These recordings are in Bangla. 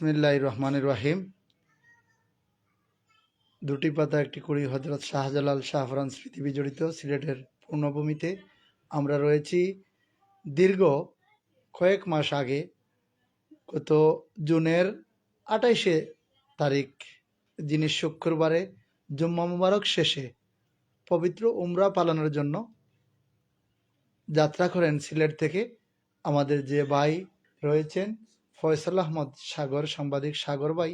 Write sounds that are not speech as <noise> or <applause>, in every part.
বিসমিল্লাহ রহমানুর রাহিম দুটি পাতা, একটি কুড়ি হজরত শাহজালাল শাহফরান স্মৃতি বিজড়িত সিলেটের পূর্ণভূমিতে আমরা রয়েছি। দীর্ঘ কয়েক মাস আগে, গত জুনের আঠাইশে তারিখ, যিনি শুক্রবারে জুম্মা মুবারক শেষে পবিত্র উমরা পালনের জন্য যাত্রা করেন সিলেট থেকে, আমাদের যে ভাই রয়েছেন ফয়সাল আহমদ সাগর সাংবাদিক সাগর ভাই,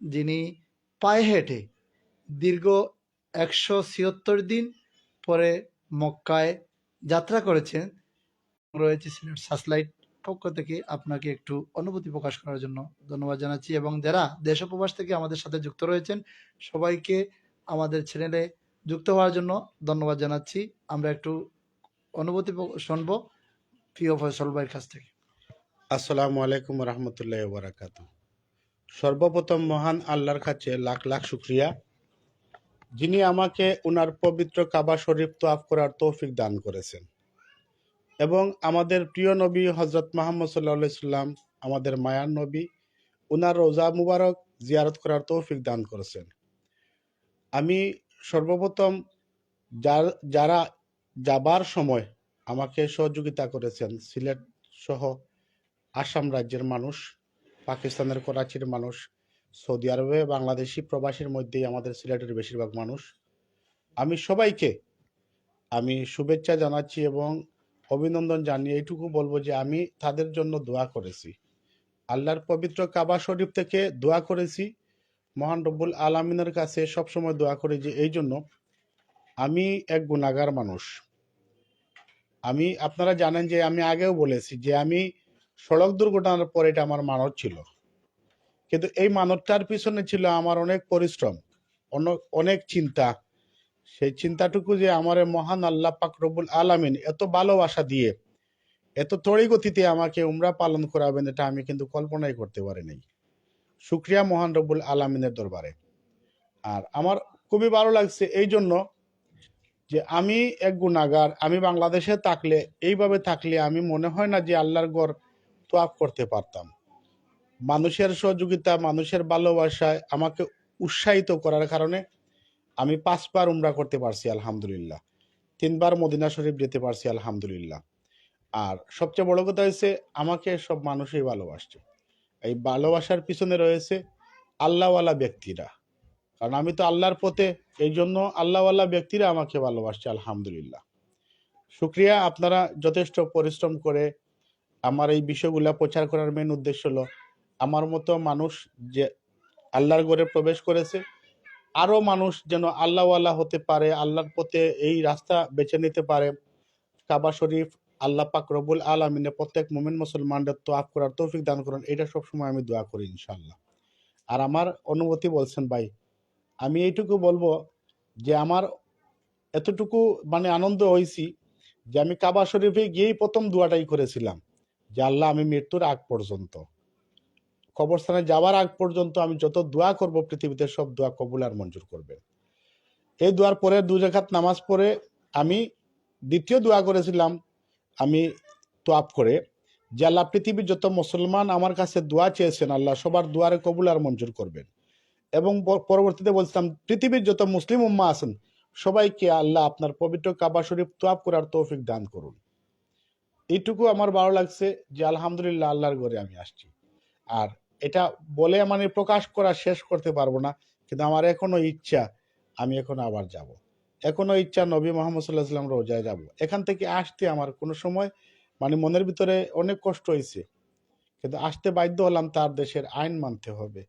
যিনি পায়ে হেঁটে দীর্ঘ একশো ছিয়ত্তর দিন পরে মক্কায় যাত্রা করেছেন, রয়েছে সিলেট সাসলাইট পক্ষ থেকে আপনাকে একটু অনুভূতি প্রকাশ করার জন্য ধন্যবাদ জানাচ্ছি। এবং যারা দেশ ও প্রবাস থেকে আমাদের সাথে যুক্ত রয়েছেন, সবাইকে আমাদের চ্যানেলে যুক্ত হওয়ার জন্য ধন্যবাদ জানাচ্ছি। আমরা একটু অনুভূতি শুনব প্রিয় ফয়সল ভাইয়ের কাছ থেকে। আসসালামু আলাইকুম রহমতুল্লাহ বারাকাতু সর্বপ্রথম মহান আল্লাহর কাছে লাখ লাখ শুক্রিয়া। যিনি আমাকে ওনার পবিত্র কাবা শরীফ তোয়াফ করার তৌফিক দান করেছেন। এবং আমাদের প্রিয় নবী হজরত মোহাম্মদ সাল্লাহ সাল্লাম, আমাদের মায়ার নবী ওনার রোজা মুবারক জিয়ারত করার তৌফিক দান করেছেন। আমি সর্বপ্রথম যারা যাবার সময় আমাকে সহযোগিতা করেছেন, সিলেট সহ আসাম রাজ্যের মানুষ, পাকিস্তানের করাচির মানুষ, সৌদি আরবে বাংলাদেশি প্রবাসীর মধ্যেই আমাদের সিলেটের বেশিরভাগ মানুষ। আমি সবাইকে আমি শুভেচ্ছা জানাচ্ছি এবং অভিনন্দন জানিয়ে এইটুকু বলব যে আমি তাদের জন্য দোয়া করেছি। আল্লাহর পবিত্র কাবা শরীফ থেকে দোয়া করেছি। মহান রব্বুল আলমিনের কাছে সবসময় দোয়া করি যে এই জন্য আমি এক গুণাগার মানুষ। আমি, আপনারা জানেন যে আমি আগেও বলেছি যে আমি সড়ক দুর্ঘটনার পর এটা আমার মানব ছিল। কিন্তু এই মানবটার পিছনে ছিল আমার অনেক পরিশ্রম, অন- অনেক চিন্তা। সেই চিন্তাটুকু যে আমার মহান আল্লাহ পাক রব্বুল আলামিন এত ভালোবাসা দিয়ে, এত তড়ি গতিতে আমাকে উমরা পালন করাবেন, এটা আমি কিন্তু কল্পনাই করতে পারি নাই। শুক্রিয়া মহান রবুল আলামিনের দরবারে। আর আমার খুবই ভালো লাগছে এই জন্য যে আমি এক গুণাগার আমি বাংলাদেশে থাকলে, এইভাবে থাকলে আমি মনে হয় না যে আল্লাহর গড় তোয়াফ করতে পারতাম। মানুষের সহযোগিতা, মানুষের ভালোবাসায় আমাকে উৎসাহিত করার কারণে আমি পাঁচবার উমরা করতে পারছি, আলহামদুলিল্লাহ। তিনবার মদিনা শরীফ যেতে পারছি, আলহামদুলিল্লাহ। আর সবচেয়ে বড় কথা হয়েছে আমাকে সব মানুষই ভালোবাসছে। এই ভালোবাসার পিছনে রয়েছে আল্লাহওয়ালা ব্যক্তিরা। কারণ আমি তো আল্লাহর পথে, এই জন্য আল্লাহওয়ালা ব্যক্তিরা আমাকে ভালোবাসছে, আলহামদুলিল্লাহ। শুক্রিয়া, আপনারা যথেষ্ট পরিশ্রম করে আমার এই বিষয়গুলা প্রচার করার মেন উদ্দেশ্য হলো, আমার মতো মানুষ যে আল্লাহর ঘরে প্রবেশ করেছে, আরও মানুষ যেন আল্লাহওয়ালা হতে পারে, আল্লাহর পথে এই রাস্তা বেছে নিতে পারে। কাবা শরীফ আল্লাহ পাক রবুল আলমিনে প্রত্যেক মুমিন মুসলমানদের তো আফ করার তৌফিক দান করেন, এটা সবসময় আমি দোয়া করি ইনশাল্লাহ আর আমার অনুভূতি বলছেন ভাই, আমি এইটুকু বলব যে আমার এতটুকু মানে আনন্দ হয়েছি যে আমি কাবা শরীফে গিয়েই প্রথম দোয়াটাই করেছিলাম। যে আল্লাহ আমি মৃত্যুর আগ পর্যন্ত। কবরস্থানে যাওয়ার আগ পর্যন্ত আমি যত দোয়া করব পৃথিবীতে সব দোয়া কবুল আর মঞ্জুর করবে। এই দোয়ার পরে দু জাকাত নামাজ পড়ে আমি দ্বিতীয় দোয়া করেছিলাম, আমি তোয়াপ করে, যে আল্লাহ পৃথিবীর যত মুসলমান আমার কাছে দোয়া চেয়েছেন, আল্লাহ সবার দোয়ারে কবুল আর মঞ্জুর করবেন। এবং পরবর্তীতে বলছিলাম, পৃথিবীর যত মুসলিম উম্মা আছেন, সবাইকে আল্লাহ আপনার পবিত্র কাবা শরীফ তোয়াপ করার তৌফিক দান করুন। এইটুকু আমার ভালো লাগছে যে, আলহামদুলিল্লাহ আল্লাহর ঘরে আমি আসছি। আর এটা বলে মানে প্রকাশ করা শেষ করতে পারব না, কিন্তু আমার এখনও ইচ্ছা আমি এখন আবার যাব। এখনও ইচ্ছা নবী মোহাম্মদ সাল্লাহ রোজায় যাব। এখান থেকে আসতে আমার কোনো সময় মানে মনের ভিতরে অনেক কষ্ট হয়েছে কিন্তু আসতে বাধ্য হলাম তার দেশের আইন মানতে হবে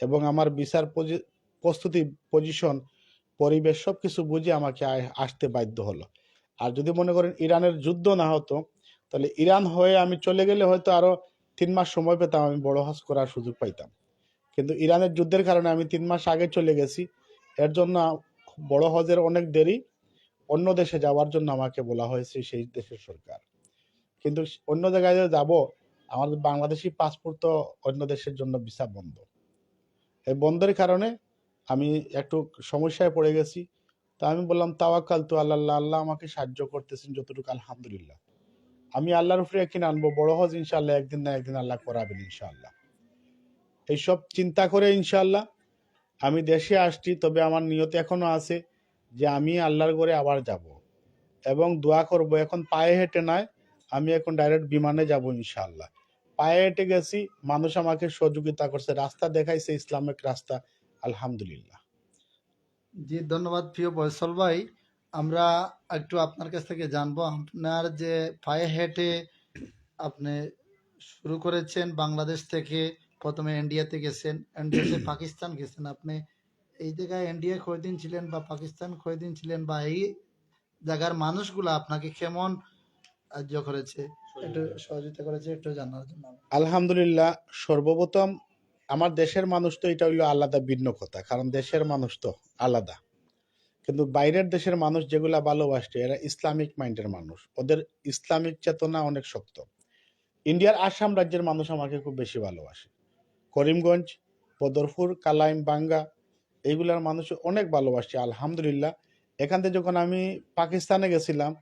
এবং আমার বিচার প্রস্তুতি পজিশন, পরিবেশ সবকিছু বুঝে আমাকে আসতে বাধ্য হলো। আর যদি মনে করেন ইরানের যুদ্ধ না হতো তাহলে ইরান হয়ে আমি চলে গেলে হয়তো আরও তিন মাস সময় পেতাম, আমি বড় হজ করার সুযোগ পাইতাম। কিন্তু ইরানের যুদ্ধের কারণে আমি তিন মাস আগে চলে গেছি। এর জন্য বড় হজের অনেক দেরি, অন্য দেশে যাওয়ার জন্য আমাকে বলা হয়েছে সেই দেশের সরকার। কিন্তু অন্য জায়গায় যাব, আমাদের বাংলাদেশি পাসপোর্ট তো অন্য দেশের জন্য ভিসা বন্ধ। এই বন্ধের কারণে আমি একটু সমস্যায় পড়ে গেছি। তা আমি বললাম, তাওয়াক্কাল তো আল্লাহ আল্লাহ আমাকে সাহায্য করতেছেন যতটুকু, আলহামদুলিল্লাহ। আমি আল্লাহর উপরে একদিন আনব, বড় হজ ইনশাল্লাহ একদিন না একদিন আল্লাহ করাবেন ইনশাল্লাহ এইসব চিন্তা করে ইনশাল্লাহ আমি দেশে আসছি, তবে আমার নিয়ত এখনও আছে যে আমি আল্লাহর ঘরে আবার যাব এবং দোয়া করব। এখন পায়ে হেঁটে নয় আমি এখন ডাইরেক্ট বিমানে যাব ইনশাল্লাহ পায়ে হেঁটে গেছি, মানুষ আমাকে সহযোগিতা করছে, রাস্তা দেখাইছে, ইসলামিক রাস্তা, আলহামদুলিল্লাহ। জি, ধন্যবাদ প্রিয় বয়সল ভাই। আমরা একটু আপনার কাছ থেকে জানব আপনার যে পায়ে হেঁটে আপনি শুরু করেছেন বাংলাদেশ থেকে প্রথমে ইন্ডিয়াতে গেছেন ইন্ডিয়াতে <coughs> পাকিস্তান গেছেন আপনি এই জায়গায় ইন্ডিয়া কয়দিন ছিলেন বা পাকিস্তান কয়দিন ছিলেন বা এই জায়গার মানুষগুলো আপনাকে কেমন সাহায্য করেছে? একটু সহযোগিতা করেছে একটু জানার জন্য। আলহামদুলিল্লাহ সর্বপ্রথম আমার দেশের মানুষ তো এটা হইল আলাদা ভিন্ন কথা কারণ দেশের মানুষ তো আলাদা। কিন্তু বাইরের দেশের মানুষ যেগুলা ভালোবাসে এরা ইসলামিক মাইন্ডের মানুষ। ওদের ইসলামিক চেতনা অনেক শক্ত। ইন্ডিয়ার আসাম রাজ্যের মানুষ আমাকে খুব বেশি ভালোবাসে। করিমগঞ্জ, বদরপুর, কালাইম, বাঙ্গা, এইগুলার মানুষ অনেক ভালোবাসে, আলহামদুলিল্লাহ। এখান থেকে যখন আমি পাকিস্তানে গেছিলাম,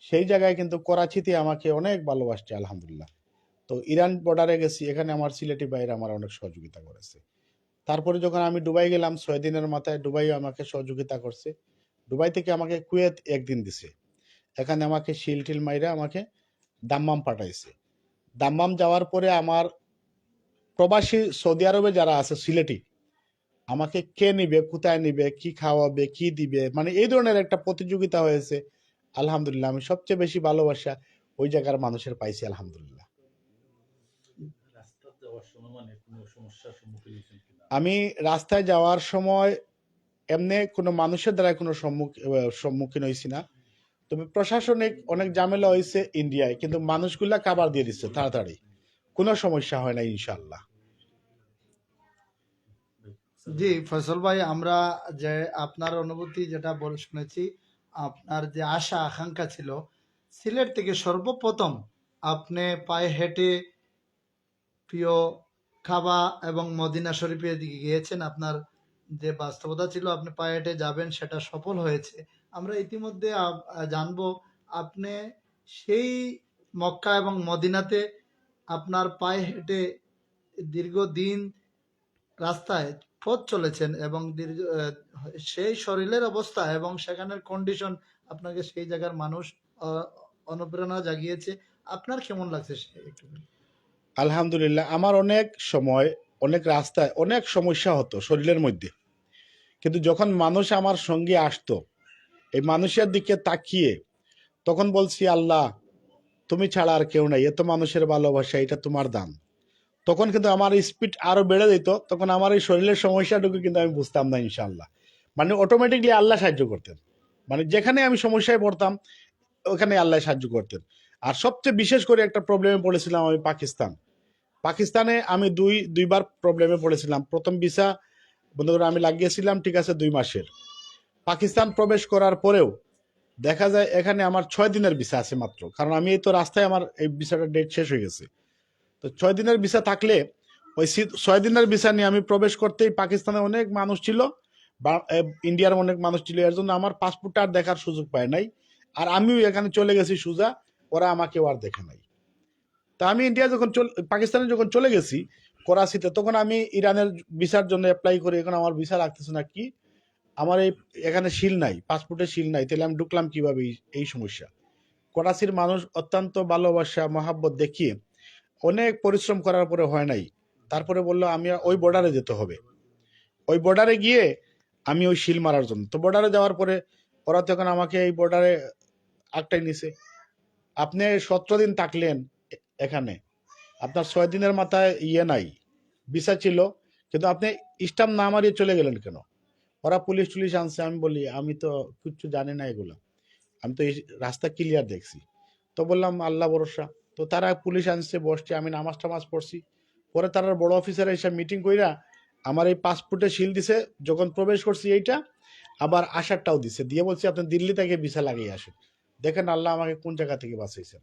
সেই জায়গায় কিন্তু করাচিতে আমাকে অনেক ভালোবাসছে, আলহামদুলিল্লাহ। তো ইরান বর্ডারে গেছি, এখানে আমার সিলেটি বাইরে আমার অনেক সহযোগিতা করেছে। তারপরে যখন আমি দুবাই গেলাম, ছয় দিনের মাথায় দুবাইও আমাকে সহযোগিতা করছে। দুবাই থেকে আমাকে কুয়েত একদিন দিছে। এখানে আমাকে শিল টিল মাইরা আমাকে দাম্মাম পাঠাইছে। দাম্মাম যাওয়ার পরে আমার প্রবাসী সৌদি আরবে যারা আছে, সিলেটি, আমাকে কে নিবে, কোথায় নিবে, কি খাওয়াবে, কি দিবে মানে এই ধরনের একটা প্রতিযোগিতা হয়েছে। আলহামদুলিল্লাহ, আমি সবচেয়ে বেশি ভালোবাসা ওই জায়গার মানুষের পাইছি, আলহামদুলিল্লাহ রাস্তা যাওয়ার সময় মানে কোনো সমস্যার সম্মুখীন হয়েছেন কিনা আমি রাস্তায় যাওয়ার সময় এমনি কোনো মানুষের দ্বারা কোনো সম্মুখ- সম্মুখীন হয়েছি না। তবে প্রশাসনিক অনেক ঝামেলা হয়েছে ইন্ডিয়ায়, কিন্তু মানুষগুলা কাবার দিয়ে দিচ্ছে তাড়াতাড়ি। কোনো সমস্যা হয় না ইনশাল্লাহ জি ফসল ভাই, আমরা যে আপনার অনুভূতি যেটা বল শুনেছি, আপনার যে আশা, আকাঙ্ক্ষা ছিল, সিলেট থেকে সর্বপ্রথম আপনি পায়ে হেঁটে প্রিয় খাবা এবং মদিনা শরীফের দিকে গিয়েছেন। আপনার যে বাস্তবতা ছিল, আপনি পায়ে হেঁটে যাবেন, সেটা সফল হয়েছে। আমরা ইতিমধ্যে জানব, আপনি সেই মক্কা এবং মদিনাতে আপনার পায়ে হেঁটে দীর্ঘদিন রাস্তায় পথ চলেছেন এবং দীর্ঘ সেই শরীরের অবস্থা এবং সেখানের কন্ডিশন আপনাকে সেই জায়গার মানুষ অনুপ্রেরণা জাগিয়েছে। আপনার কেমন লাগছে একটু। আলহামদুলিল্লাহ, আমার অনেক সময়, অনেক রাস্তায় অনেক সমস্যা হতো শরীরের মধ্যে। কিন্তু যখন মানুষ আমার সঙ্গে আসতো, এই মানুষের দিকে তাকিয়ে, তখন বলছি, আল্লাহ, তুমি ছাড়া আর কেউ নাই, এত মানুষের ভালোবাসা, এটা তোমার দান। তখন কিন্তু আমার স্পিড আরও বেড়ে দিত তখন আমার এই শরীরের সমস্যাটুকু কিন্তু আমি বুঝতাম না ইনশাল্লাহ মানে অটোমেটিকলি আল্লাহ সাহায্য করতেন। মানে যেখানে আমি সমস্যায় পড়তাম, ওখানে আল্লাহ সাহায্য করতেন। আর সবচেয়ে বিশেষ করে একটা প্রবলেমে পড়েছিলাম আমি, পাকিস্তান। পাকিস্তানে আমি দুই, দুইবার প্রবলেমে পড়েছিলাম। প্রথম ভিসা বন্ধুরা আমি লাগিয়েছিলাম, ঠিক আছে, দুই মাসের। পাকিস্তান প্রবেশ করার পরেও দেখা যায় এখানে আমার ছয় দিনের ভিসা আছে মাত্র। কারণ আমি এই তো রাস্তায় আমার এই ভিসাটার ডেট শেষ হয়ে গেছে। তো ছয় দিনের ভিসা থাকলে ওই ছয় দিনের ভিসা নিয়ে আমি প্রবেশ করতেই পাকিস্তানে অনেক মানুষ ছিল, বা ইন্ডিয়ার অনেক মানুষ ছিল। এর জন্য আমার পাসপোর্টটা আর দেখার সুযোগ পায় নাই। আর আমিও এখানে চলে গেছি সুজা, ওরা আমাকেও আর দেখে নাই। তা আমি ইন্ডিয়া যখন চল, পাকিস্তানে যখন চলে গেছি, করাচিতে, তখন আমি ইরানের ভিসার জন্য অ্যাপ্লাই করি। এখন আমার ভিসা লাগতেছে না কি? আমার এই, এখানে শিল নাই পাসপোর্টে শিল নাই। তাহলে আমি ঢুকলাম কীভাবে এই- সমস্যা? করাচির মানুষ অত্যন্ত ভালোবাসা, মহাব্বত দেখিয়ে অনেক পরিশ্রম করার পরে হয় নাই। তারপরে বলল, আমি ওই বর্ডারে যেতে হবে। ওই বর্ডারে গিয়ে আমি ওই শিল মারার জন্য। তো বর্ডারে যাওয়ার পরে ওরা তখন আমাকে এই বর্ডারে আটটাই নিছে। আপনি সতেরো দিন থাকলেন এখানে। আপনার ছয় দিনের মাথায় ইয়ে নাই, ভিসা ছিল, কিন্তু আপনি স্টাম্প না মারিয়ে চলে গেলেন কেন? ওরা পুলিশ টুলিশ আনছে, আমি বলি, আমি তো কিচ্ছু জানি না এগুলো। আমি তো এই রাস্তা ক্লিয়ার দেখছি। তো বললাম, আল্লাহ ভরসা। তো তারা পুলিশ আনছে, বসছে, আমি নামাজ টামাজ পড়ছি। পরে তারা বড় অফিসার এসে মিটিং কইরা আমার এই পাসপোর্টে শিল দিছে, যখন প্রবেশ করছি এইটা, আবার আসারটাও দিছে। দিয়ে বলছি, আপনি দিল্লি থেকে ভিসা লাগিয়ে আসেন। দেখেন আল্লাহ আমাকে কোন জায়গা থেকে বাঁচাইছেন?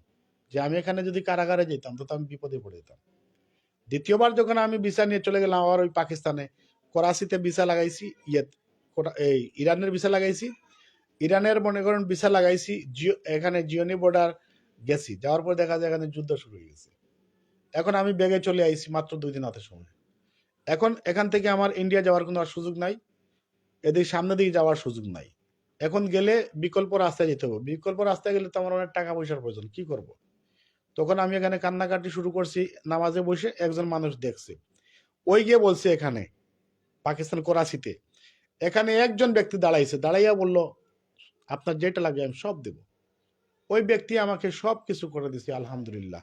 যে আমি এখানে যদি কারাগারে যেতাম, তো আমি বিপদে পড়ে যেতাম। দ্বিতীয়বার যখন আমি ভিসা নিয়ে চলে গেলাম, আবার ওই পাকিস্তানে, করাচিতে ভিসা লাগাইছি ইয়ে এই ইরানের ভিসা লাগাইছি। ইরানের মনে করেন ভিসা লাগাইছি, জিও, এখানে জিওনি বর্ডার গেছি, যাওয়ার পর দেখা যায় এখানে যুদ্ধ শুরু হয়ে গেছে। এখন আমি বেগে চলে আইছি মাত্র দুই দিন হাতে সময়। এখন এখান থেকে আমার ইন্ডিয়া যাওয়ার কোনো আর সুযোগ নাই এদিকে সামনে দিকে যাওয়ার সুযোগ নাই। এখন গেলে বিকল্প রাস্তায় যেতে হবে। বিকল্প রাস্তায় গেলে তো আমার অনেক টাকা পয়সার প্রয়োজন, কি করব? তখন আমি এখানে কান্নাকাটি শুরু করছি, নামাজে বসে একজন মানুষ দেখছে। ওই গিয়ে বলছে এখানে, পাকিস্তান করাচিতে, এখানে একজন ব্যক্তি দাঁড়াইছে, দাঁড়াইয়া বলল, আপনার যেটা লাগে আমি সব দেব। ওই ব্যক্তি আমাকে সব কিছু করে দিছে, আলহামদুলিল্লাহ।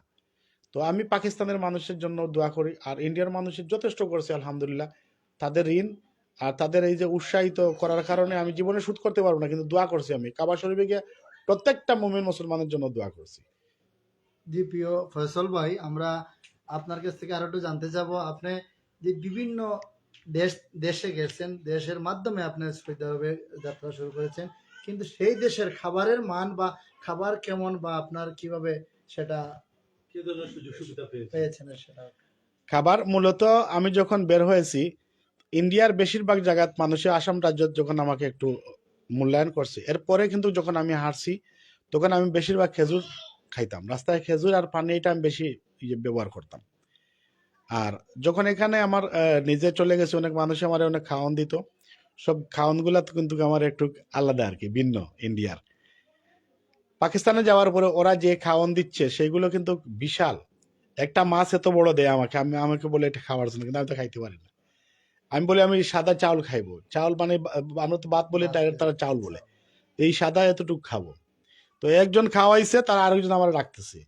তো আমি পাকিস্তানের মানুষের জন্য দোয়া করি, আর ইন্ডিয়ার মানুষের যথেষ্ট করেছে, আলহামদুলিল্লাহ। তাদের ঋণ আর তাদের এই যে উৎসাহিত করার কারণে আমি জীবনে শুট করতে পারব না, কিন্তু দোয়া করছি আমি। কাবা শরীফে গিয়ে প্রত্যেকটা মুমিন মুসলমানের জন্য দোয়া করছি। জি প্রিয় ফয়সল ভাই, আমরা আপনার কাছ থেকে আরও একটু জানতে যাব আপনি যে বিভিন্ন দেশ, দেশে গেছেন, দেশের মাধ্যমে আপনি আরবে যাত্রা শুরু করেছেন, কিন্তু সেই দেশের খাবারের মান বা খাবার কেমন বা আপনার কীভাবে সেটা পেয়েছেন সেটা? খাবার মূলত আমি যখন বের হয়েছি, ইন্ডিয়ার বেশিরভাগ জায়গাত মানুষে আসাম রাজ্য যখন আমাকে একটু মূল্যায়ন করছে। এরপরে কিন্তু যখন আমি হারছি তখন আমি বেশিরভাগ খেজুর খাইতাম। রাস্তায় খেজুর আর পানি এটা আমি বেশি ব্যবহার করতাম। আর যখন এখানে আমার নিজে চলে গেছে অনেক মানুষ আমার অনেক খাওয়ান দিত। সব খাওয়ানগুলা কিন্তু আমার একটু আলাদা আর কি ভিন্ন ইন্ডিয়ার। পাকিস্তানে যাওয়ার পরে ওরা যে খাওয়ান দিচ্ছে সেগুলো কিন্তু বিশাল। একটা মাছ এত বড় দেয় আমাকে আমি আমাকে বলে এটা খাওয়ার জন্য কিন্তু আমি তো খাইতে পারি না। আমি বলি আমি সাদা চাউল খাইবো। চাউল মানে আমরা তো ভাত বলে ডাইরেক্ট তারা চাউল বলে। এই সাদা এতটুকু খাব। তো একজন খাওয়াইছে, তার আরেকজন আমার রাখতেছে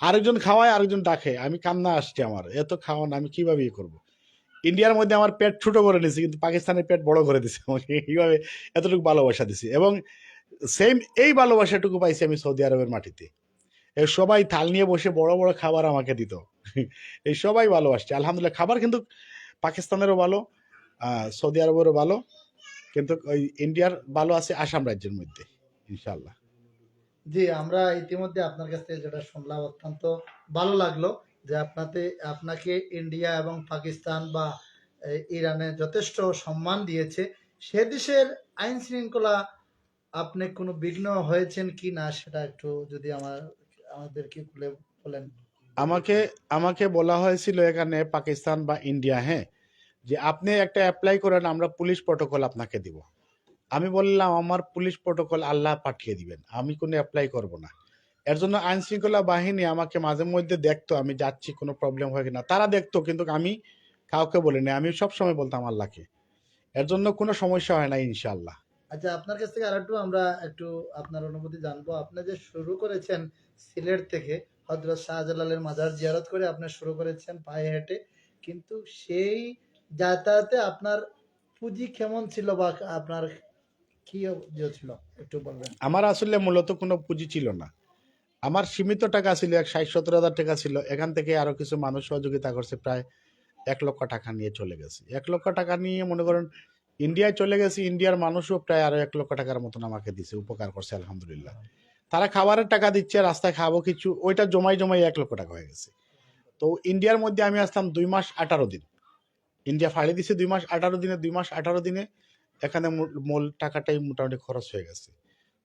আরেকজন খাওয়ায়, আরেকজন ডাকে। আমি কান্না আসছে আমার। এত খাওয়ান, আমি কীভাবে ইয়ে করব? ইন্ডিয়ার মধ্যে আমার পেট ছোটো করে নিয়েছে কিন্তু পাকিস্তানের পেট বড় করে দিছে আমাকে। এইভাবে এতটুকু ভালোবাসা দিছে। এবং সেম এই ভালোবাসাটুকু পাইছি আমি সৌদি আরবের মাটিতে। এই সবাই থাল নিয়ে বসে বড় বড় খাবার আমাকে দিত। এই সবাই ভালোবাসছে আলহামদুলিল্লাহ, খাবার কিন্তু পাকিস্তানেরও ভালো সৌদি আরবেরও ভালো, কিন্তু ওই ইন্ডিয়ার ভালো আছে আসাম রাজ্যের মধ্যে ইনশাল্লাহ জি, আমরা ইতিমধ্যে আপনার কাছ থেকে যেটা শুনলাম অত্যন্ত ভালো লাগল যে আপনাতে, আপনাকে ইন্ডিয়া এবং পাকিস্তান বা ইরানে যথেষ্ট সম্মান দিয়েছে। সে দেশের আইন শৃঙ্খলা আপনি কোনো বিঘ্ন হয়েছেন কি না সেটা একটু যদি আমার, আমাদেরকে খুলে বলেন। আমাকে আমাকে বলা হয়েছিল এখানে পাকিস্তান বা ইন্ডিয়া হ্যাঁ? যে আপনি একটা অ্যাপ্লাই করেন, আমরা পুলিশ প্রটোকল আপনাকে দিব। আমি বললাম, আমার পুলিশ প্রটোকল আল্লাহ পাঠিয়ে দিবেন। আমি কোনো অ্যাপ্লাই করব না। এর জন্য আইন শৃঙ্খলা বাহিনী আমাকে মাঝে মধ্যে দেখতো, আমি যাচ্ছি, কোনো প্রবলেম হয় কিনা? তারা দেখতো, কিন্তু আমি কাউকে বলিনি। আমি সব সময় বলতাম আল্লাহকে। এর জন্য কোনো সমস্যা হয় না, ইনশাআল্লাহ। আচ্ছা আপনার কাছ থেকে আর একটু আমরা একটু আপনার অনুমতি জানব। আপনি যে শুরু করেছেন সিলেট থেকে হজরত শাহজালালের মাজার জিয়ারত করে আপনি শুরু করেছেন পায়ে হেঁটে, কিন্তু সেই যাতায়াতে আপনার পুঁজি কেমন ছিল বা আপনার আমার আসলে মূলত কোনো পুঁজি ছিল না। আমার সীমিত টাকা ছিল, এক ষাট সত্তর হাজার টাকা ছিল। এখান থেকে আরও কিছু মানুষ সহযোগিতা করছে, প্রায় এক লক্ষ টাকা নিয়ে চলে গেছি। এক লক্ষ টাকা নিয়ে মনে করেন ইন্ডিয়ায় চলে গেছি, ইন্ডিয়ার মানুষও প্রায় আরও এক লক্ষ টাকার মতন আমাকে দিছে, উপকার করছে, আলহামদুলিল্লাহ। তারা খাবারের টাকা দিচ্ছে, রাস্তায় খাব কিছু, ওইটা জমাই জমাই এক লক্ষ টাকা হয়ে গেছে। তো ইন্ডিয়ার মধ্যে আমি আসলাম দুই মাস আঠারো দিন। ইন্ডিয়া ফাড়ি দিছে দুই মাস আঠারো দিনে, দুই মাস আঠারো দিনে এখানে মূল- টাকাটাই মোটামুটি খরচ হয়ে গেছে।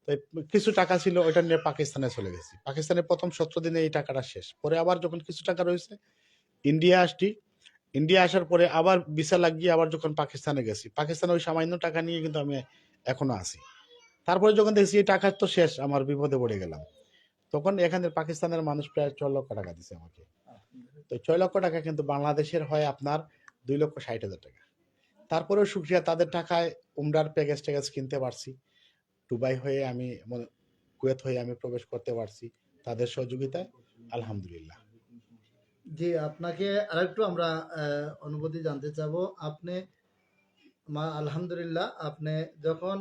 তো কিছু টাকা ছিল, ওইটা নিয়ে পাকিস্তানে চলে গেছি। পাকিস্তানের প্রথম সতেরো দিনে এই টাকাটা শেষ। পরে আবার যখন কিছু টাকা রয়েছে, ইন্ডিয়া আসছি। ইন্ডিয়া আসার পরে আবার ভিসা লাগিয়ে আবার যখন পাকিস্তানে গেছি। পাকিস্তানে ওই সামান্য টাকা নিয়ে কিন্তু আমি এখনও আছি। তারপরে যখন দেখছি এই টাকা তো শেষ, আমার বিপদে পড়ে গেলাম। তখন এখানে পাকিস্তানের মানুষ প্রায় ছয় লক্ষ টাকা দিছে আমাকে। তো ছয় লক্ষ টাকা কিন্তু বাংলাদেশের হয় আপনার দুই লক্ষ ষাট হাজার টাকা। তারপরেও সুক্রিয়া, তাদের টাকায় উমরার প্যাকেজ ট্যাকেজ কিনতে পারছি। দুবাই হয়ে আমি কুয়েত হয়ে আমি প্রবেশ করতে পারছি তাদের সহযোগিতায়। আলহামদুলিল্লাহ। জি, আপনাকে আরেকটু আমরা অনুভূতি জানতে চাবো। আপনি, মা, আলহামদুলিল্লাহ, আপনি যখন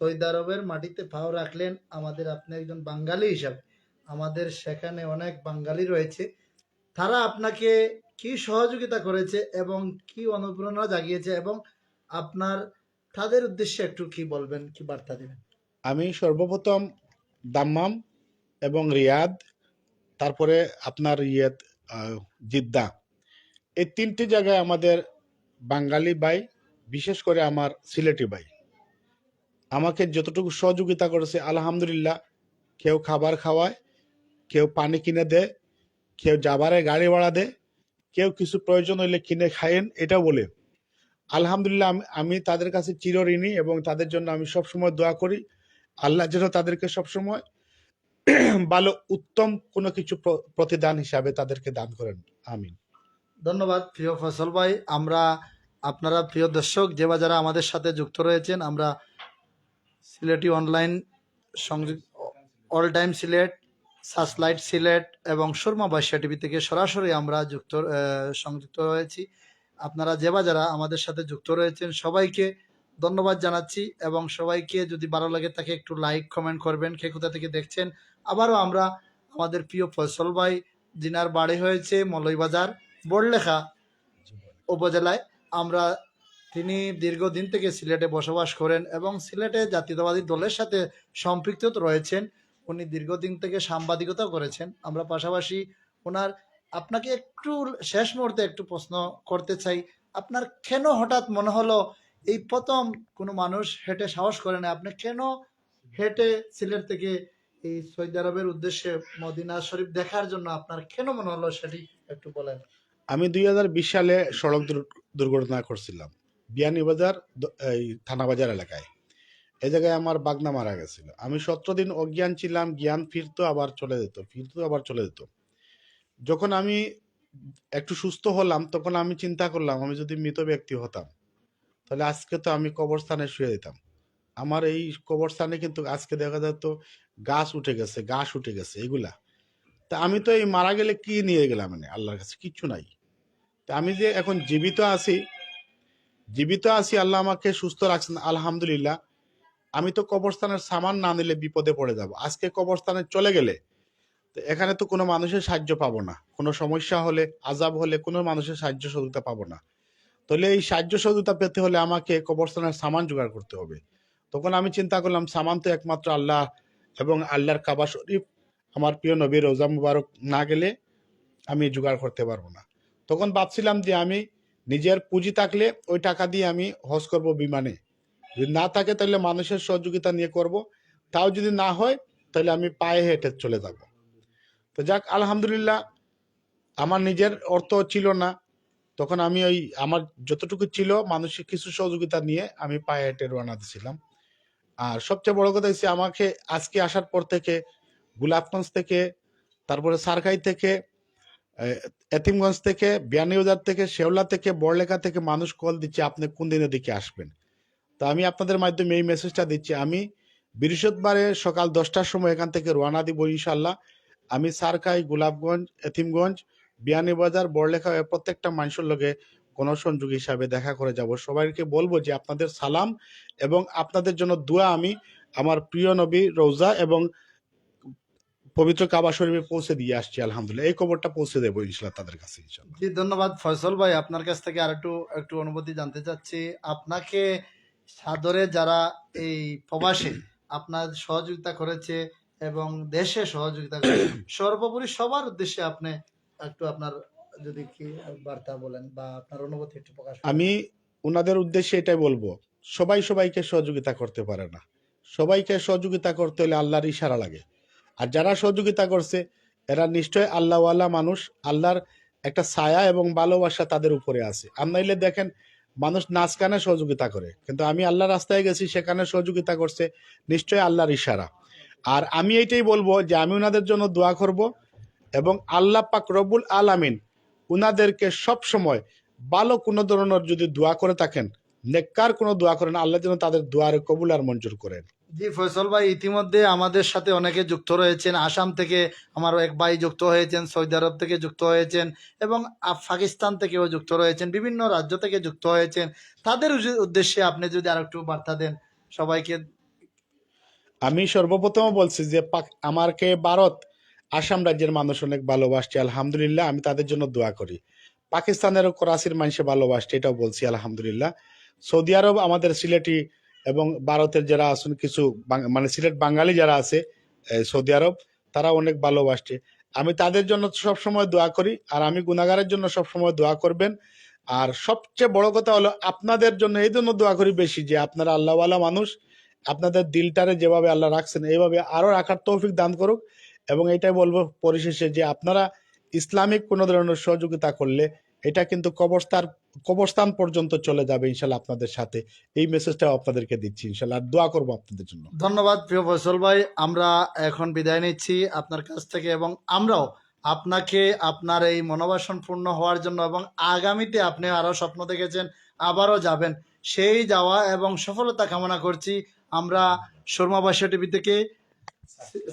সৌদি আরবের মাটিতে পাও রাখলেন, আমাদের আপনি একজন বাঙালি হিসাবে, আমাদের সেখানে অনেক বাঙালি রয়েছে। তারা আপনাকে কি সহযোগিতা করেছে এবং কি অনুপ্রেরণা জাগিয়েছে এবং আপনার, তাদের উদ্দেশ্যে একটু কি বলবেন, কি বার্তা দিবেন? আমি সর্বপ্রথম দাম্মাম এবং রিয়াদ, তারপরে আপনার ইয়ে জিদ্দা। এই তিনটি জায়গায় আমাদের বাঙালি ভাই, বিশেষ করে আমার সিলেটি ভাই। আমাকে যতটুকু সহযোগিতা করেছে, আলহামদুলিল্লাহ, কেউ খাবার খাওয়ায়, কেউ পানি কিনে দেয়, কেউ যাবারে গাড়ি ভাড়া দেয় কেউ কিছু প্রয়োজন হইলে কিনে খায়েন এটাও বলে। আলহামদুলিল্লাহ, আমি- আমি তাদের কাছে চিরঋণী এবং তাদের জন্য আমি সবসময় দোয়া করি। আল্লাহ যেন তাদেরকে সবসময় <clears throat> ভালো, উত্তম কোনো কিছু প্রতিদান হিসাবে তাদেরকে দান করেন। আমিন। ধন্যবাদ, প্রিয় ফসল ভাই। আমরা, আপনারা প্রিয় দর্শক, যে বা যারা আমাদের সাথে যুক্ত রয়েছেন, আমরা সিলেটি অনলাইন সংযুক্ত, all time Sylhet searchlight, Sylhet এবং সুরমা বাসিয়া টিভি থেকে সরাসরি আমরা যুক্ত সংযুক্ত রয়েছি। আপনারা যে বা যারা আমাদের সাথে যুক্ত রয়েছেন, সবাইকে ধন্যবাদ জানাচ্ছি এবং সবাইকে যদি ভালো লাগে তাকে একটু লাইক, কমেন্ট করবেন কে কোথা থেকে দেখছেন। আবারও আমরা আমাদের প্রিয় ফসল ভাই জিনার বাড়ি হয়েছে মলইবাজার বড়লেখা উপজেলায়। আমরা, তিনি দীর্ঘদিন থেকে সিলেটে বসবাস করেন এবং সিলেটে জাতীয়তাবাদী দলের সাথে সম্পৃক্ত রয়েছেন। উনি দীর্ঘদিন থেকে সাংবাদিকতা করেছেন। আমরা পাশাপাশি ওনার আপনাকে একটু শেষ মুহূর্তে একটু প্রশ্ন করতে চাই। আপনার কেন হঠাৎ মনে হলো এই প্রথম কোনো মানুষ হেঁটে সাহস করে না? আপনি কেন হেঁটে সিলেট থেকে এই সৌদি আরবের উদ্দেশ্যে মদিনা শরীফ দেখার জন্য আপনার কেন মনে হলো সেটি একটু বলেন? আমি দুই হাজার বিশ সালে সড়ক দুর- দুর্ঘটনা করছিলাম বিয়ানীবাজার এই থানাবাজার এলাকায়। এই জায়গায় আমার বাগনা মারা গেছিল। আমি সতেরো দিন অজ্ঞান ছিলাম, জ্ঞান ফিরতো আবার চলে যেত, ফিরতো আবার চলে যেত। যখন আমি একটু সুস্থ হলাম, তখন আমি চিন্তা করলাম, আমি যদি মৃত ব্যক্তি হতাম, তাহলে আজকে তো আমি কবরস্থানে শুয়ে যেতাম। আমার এই কবরস্থানে কিন্তু আজকে দেখা যেত গাছ উঠে গেছে গাছ উঠে গেছে, এগুলা। তা আমি তো এই মারা গেলে কি নিয়ে গেলাম মানে আল্লাহর কাছে কিচ্ছু নাই। তা আমি যে এখন জীবিত আছি জীবিত আছি, আল্লাহ আমাকে সুস্থ রাখছেন, আলহামদুলিল্লাহ। আমি তো কবরস্থানের সামান না নিলে বিপদে পড়ে যাব। আজকে কবরস্থানে চলে গেলে তো এখানে তো কোনো মানুষের সাহায্য পাবো না। কোনো সমস্যা হলে, আজাব হলে কোনো মানুষের সাহায্য সহযোগিতা পাবো না। তাহলে এই সাহায্য সহযোগিতা পেতে হলে আমাকে কবরস্থানের সামান জোগাড় করতে হবে। তখন আমি চিন্তা করলাম, সামান তো একমাত্র আল্লাহ এবং আল্লাহর কাবা শরীফ। আমার প্রিয় নবী রোজা মুবারক না গেলে আমি জোগাড় করতে পারব না। তখন ভাবছিলাম যে আমি নিজের পুঁজি থাকলে ওই টাকা দিয়ে আমি হজ করব বিমানে। যদি না থাকে তাহলে মানুষের সহযোগিতা নিয়ে করব। তাও যদি না হয়, তাহলে আমি পায়ে হেঁটে চলে যাব। তো যাক, আলহামদুলিল্লাহ, আমার নিজের অর্থ ছিল না। তখন আমি ওই, আমার যতটুকু ছিল মানুষের কিছু সহযোগিতা নিয়ে আমি পায়ে হেঁটে রওনা দিয়েছিলাম। আর সবচেয়ে বড় কথা হচ্ছে আমাকে আজকে আসার পর থেকে গোলাপগঞ্জ থেকে, তারপরে সারকাই থেকে এতিমগঞ্জ থেকে, বিয়ানীবাজার থেকে, শেওলা থেকে, বড়লেখা থেকে মানুষ কল দিচ্ছে, আপনি কোন দিনের দিকে আসবেন? তো আমি আপনাদের মাধ্যমে এই মেসেজটা দিচ্ছি। আমি বৃহস্পতিবারে সকাল দশটার সময় এখান থেকে রওনা দিব ইনশাল্লাহ আমি সারকাই গোলাপগঞ্জ, এতিমগঞ্জ, বিয়ানীবাজার, বড়লেখা প্রত্যেকটা মানুষের লগে গণসংযোগ হিসাবে দেখা করে যাব। সবাইকে বলব যে আপনাদের সালাম এবং আপনাদের জন্য দোয়া আমি আমার প্রিয় নবী রোজা এবং পবিত্র কাবা শরীফে পৌঁছে দিয়ে আসছি, আলহামদুলিল্লাহ। এই খবরটা পৌঁছে দেবো ইনশাল্লাহ তাদের কাছে জি, ধন্যবাদ ফয়সল ভাই। আপনার কাছ থেকে আর একটু একটু অনুভূতি জানতে চাচ্ছি। আপনাকে সাদরে যারা এই প্রবাসে, আপনার সহযোগিতা করেছে এবং দেশে সহযোগিতা করেছে, সর্বোপরি সবার উদ্দেশ্যে আপনি একটু আপনার যদি কি বার্তা বলেন বা আপনার অনুভূতি একটু প্রকাশ আমি ওনাদের উদ্দেশ্যে এটাই বলব, সবাই সবাইকে সহযোগিতা করতে পারে না। সবাইকে সহযোগিতা করতে হলে আল্লাহর ইশারা লাগে। আর যারা সহযোগিতা করছে, এরা নিশ্চয় আল্লাহওয়ালা মানুষ, আল্লাহর একটা ছায়া এবং ভালোবাসা তাদের উপরে আছে। আর নাইলে দেখেন মানুষ নাচ গানে সহযোগিতা করে। কিন্তু আমি আল্লাহর রাস্তায় গেছি সেখানে সহযোগিতা করছে, নিশ্চয়ই আল্লাহর ইশারা। আর আমি এইটাই বলব যে আমি ওনাদের জন্য দোয়া করব এবং আল্লাহ পাক রবুল আলামিন উনাদেরকে সব সময় ভালো কোনো ধরনের যদি দোয়া করে থাকেন, নেককার কোনো দোয়া করেন, আল্লাহ যেন তাদের দোয়ারে কবুল আর মঞ্জুর করেন। জি, ফয়সল ভাই, ইতিমধ্যে আমাদের সাথে অনেকে যুক্ত রয়েছেন। আসাম থেকে আমার এক ভাই যুক্ত হয়েছেন, সৌদি আরব থেকে যুক্ত হয়েছেন এবং পাকিস্তান থেকেও যুক্ত রয়েছেন, বিভিন্ন রাজ্য থেকে যুক্ত হয়েছেন। তাদের উদ্দে- উদ্দেশ্যে আপনি যদি আর একটু বার্তা দেন সবাইকে। আমি সর্বপ্রথম বলছি যে আমাকে ভারত, আসাম রাজ্যের মানুষ অনেক ভালোবাসছে, আলহামদুলিল্লাহ, আমি তাদের জন্য দোয়া করি। পাকিস্তানেরও করাচির মানুষে ভালোবাসছে, এটাও বলছি, আলহামদুলিল্লাহ। সৌদি আরব আমাদের সিলেটি এবং ভারতের যারা আসুন কিছু মানে সিলেট বাঙালি যারা আছে সৌদি আরব তারা অনেক ভালোবাসছে আমি তাদের জন্য সব সময় দোয়া করি, আর আমি গুনাগারের জন্য সব সময় দোয়া করবেন। আর সবচেয়ে বড় কথা হলো, আপনাদের জন্য এই জন্য দোয়া করি বেশি যে আপনারা আল্লাহওয়ালা মানুষ, আপনাদের দিলটারে যেভাবে আল্লাহ রাখছেন, এইভাবে আরও রাখার তৌফিক দান করুক। এবং এটাই বলব পরিশেষে যে আপনারা ইসলামিক কোনো ধরনের সহযোগিতা করলে এটা কিন্তু কবরস্থান কবরস্থান পর্যন্ত চলে যাবে ইনশাল্লাহ আপনাদের সাথে। এই মেসেজটাও আপনাদেরকে দিচ্ছি ইনশাল্লাহ। আর দোয়া করব আপনাদের জন্য। ধন্যবাদ প্রিয় ফয়সল ভাই। আমরা এখন বিদায় নিচ্ছি আপনার কাছ থেকে এবং আমরাও আপনাকে আপনার এই মনোবাসন পূর্ণ হওয়ার জন্য এবং আগামীতে আপনি আরও স্বপ্ন দেখেছেন, আবারও যাবেন, সেই যাওয়া এবং সফলতা কামনা করছি আমরা শর্মাবাসী টিভি থেকে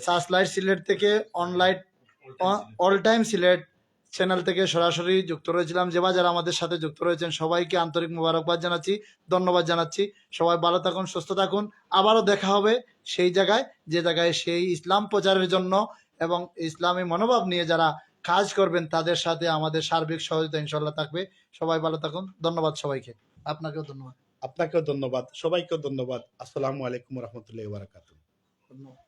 সার্চলাইট সিলেট থেকে, online all time Sylhet channel থেকে সরাসরি যুক্ত রয়েছিলাম। যে বা যারা আমাদের সাথে যুক্ত রয়েছেন সবাইকে আন্তরিক মোবারকবাদ জানাচ্ছি ধন্যবাদ জানাচ্ছি। সবাই ভালো থাকুন সুস্থ থাকুন। আবারও দেখা হবে সেই জায়গায় যে জায়গায় সেই ইসলাম প্রচারের জন্য এবং ইসলামী মনোভাব নিয়ে যারা কাজ করবেন তাদের সাথে আমাদের সার্বিক সহযোগিতা ইনশাল্লাহ থাকবে। সবাই ভালো থাকুন ধন্যবাদ সবাইকে। আপনাকেও ধন্যবাদ। আপনাকেও ধন্যবাদ সবাইকেও ধন্যবাদ। আসসালামু আলাইকুম রহমতুল্লাহ বারাকাতু ধন্যবাদ।